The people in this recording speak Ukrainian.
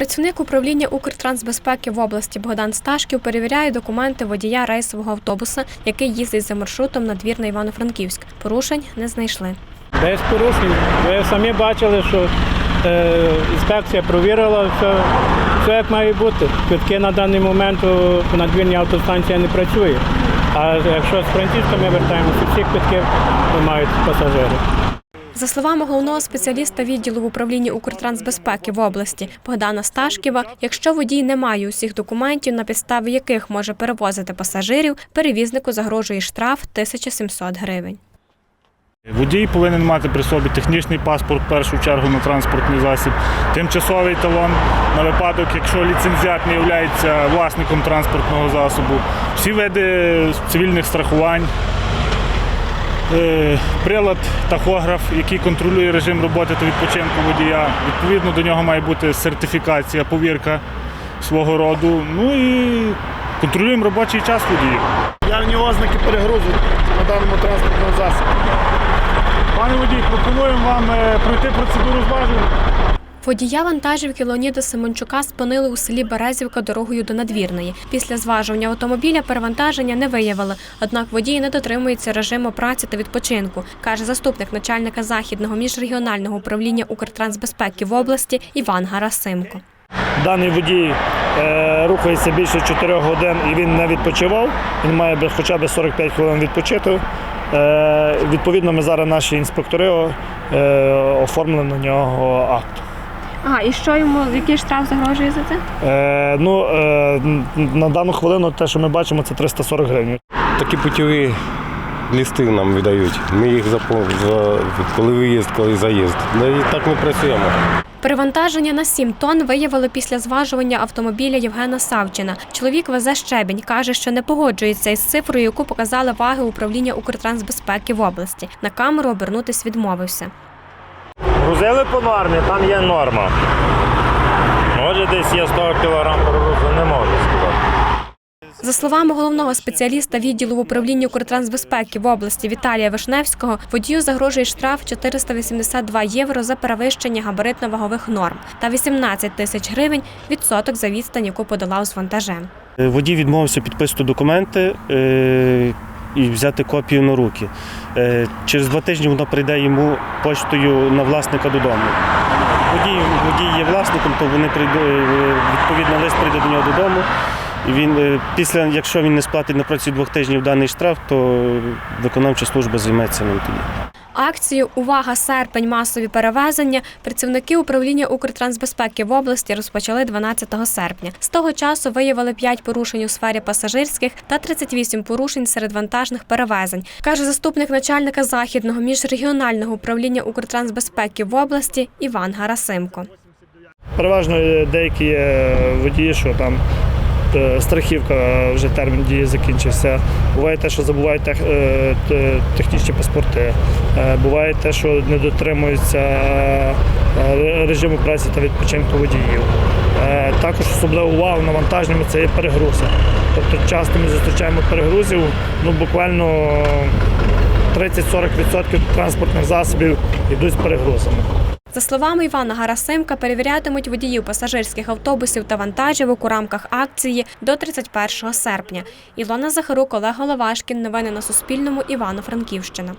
Працівник управління Укртрансбезпеки в області Богдан Сташків перевіряє документи водія рейсового автобуса, який їздить за маршрутом надвірна Івано-Франківськ. Порушень не знайшли. Без порушень. Ви самі бачили, що е, інспекція провірила все, все як має бути. Квитки на даний момент у надвірній автостанції не працює. А якщо з Франківська ми вертаємося, всі квитки мають пасажири. За словами головного спеціаліста відділу в управлінні Укртрансбезпеки в області Богдана Сташківа, якщо водій не має усіх документів, на підставі яких може перевозити пасажирів, перевізнику загрожує штраф 1700 гривень. Водій повинен мати при собі технічний паспорт в першу чергу на транспортний засіб, тимчасовий талон на випадок, якщо ліцензіат не є власником транспортного засобу, всі види цивільних страхувань, прилад, тахограф, який контролює режим роботи та відпочинку водія. Відповідно до нього має бути сертифікація, повірка свого роду. Ну і контролюємо робочий час водіїв. Явні ознаки перегрузу на даному транспортному засобі. Пане водій, пропонуємо вам е, пройти процедуру зважування. Водія вантажівки Леоніда Семенчука спинили у селі Березівка дорогою до надвірної. Після зважування автомобіля перевантаження не виявили. Однак водій не дотримується режиму праці та відпочинку, каже заступник начальника західного міжрегіонального управління Укртрансбезпеки в області Іван Гарасимко. Даний водій е, рухається більше 4 годин і він не відпочивав. Він має хоча б 45 хвилин відпочити. Е, відповідно, ми зараз наші інспектори е, оформили на нього акт. Ага, і що йому який штраф загрожує за це? Е, ну, е, на дану хвилину те, що ми бачимо, це 340 гривень. Такі путіві листи нам видають. Ми їх запо- за коли виїзд, коли заїзд. Да і так ми працюємо. Перевантаження на 7 тонн виявили після зважування автомобіля Євгена Савчина. Чоловік везе щебінь. каже, що не погоджується із цифрою, яку показали ваги управління Укртрансбезпеки в області. На камеру обернутись відмовився. Грузили по нормі, там є норма. Може десь є 100 кг перегрузу, не можу сказати. За словами головного спеціаліста відділу в управлінні Укртрансбезпеки в області Віталія Вишневського, водію загрожує штраф 482 євро за перевищення габаритно-вагових норм та 18 тисяч гривень відсоток за відстань, яку подолав з вантажем. Водій відмовився підписати документи е, і взяти копію на руки. Е, Через два тижні вона прийде йому поштою на власника додому. Водій, водій є власником, то вони прийду- е, відповідно лист прийде до нього додому. І він е, після, якщо він не сплатить на протязі двох тижнів даний штраф, то виконавча служба займеться ним тоді. Акцію Увага серпень масові перевезення працівники управління Укртрансбезпеки в області розпочали 12 серпня. З того часу виявили 5 порушень у сфері пасажирських та 38 порушень серед вантажних перевезень, каже заступник начальника західного міжрегіонального управління Укртрансбезпеки в області Іван Гарасимко. Переважно е, деякі водії, що там е, страхівка е, вже термін дії закінчився. Буває те, що забувають тех, е, технічні паспорти. Е, Буває те, що не дотримуються е, режиму праці та відпочинку водіїв. Е, Також особливу увагу навантаженнями це є перегрузи. Тобто часто ми зустрічаємо перегрузів, ну буквально 30-40% транспортних засобів йдуть з перегрузами. За словами Івана Гарасимка, перевірятимуть водіїв пасажирських автобусів та вантажівок у рамках акції до 31 серпня. Ілона Захарук, Олег Головашкін. Новини на Суспільному. Івано-Франківщина.